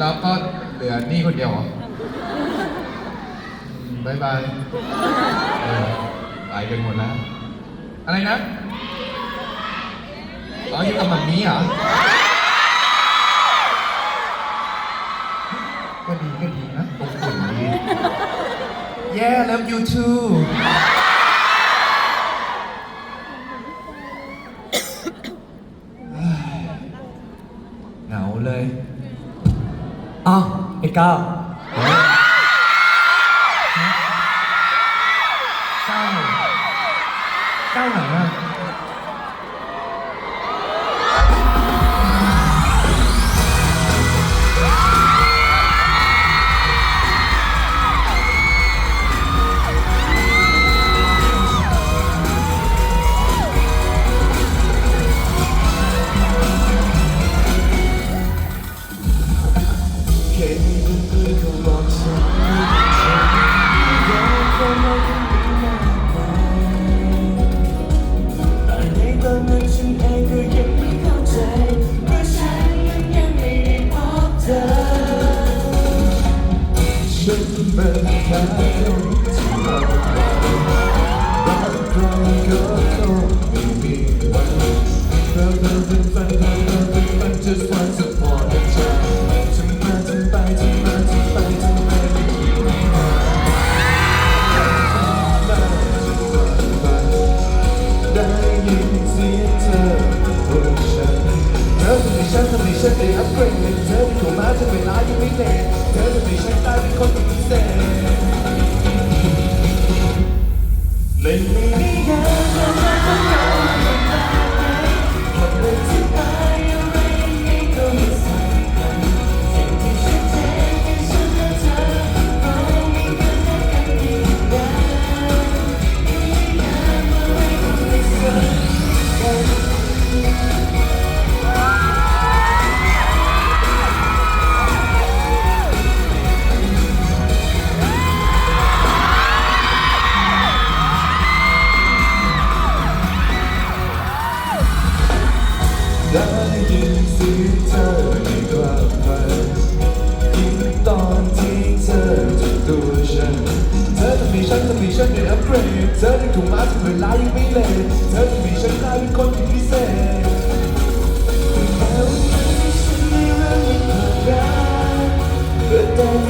แล้วก็เหลือนี่คนเดียวเหรออืมบายบายเออไปกันหมดแล้ว อะไรนะอ๋ออยู่กับหมามีเหรอ ก็ดีก็ดีนะอบอุ่นดี Yeah love you too เหงาเลย อ้าวไอ้ก้าวก้าเก้าไหนอะ ธอทำให้ฉันทำให้ฉันได้อัปเกรดเธอที่ เวลายังไม่เลนเธอจะไม่ใช่ตายเป็นคนพิเศษในมือ ลาไม่เลยเธอจะมีฉันกลายเป็นคนที่พิเศษแต่วันนี้ฉันไมีเรื่องยิ่งกว่ารักเพื่อต้อ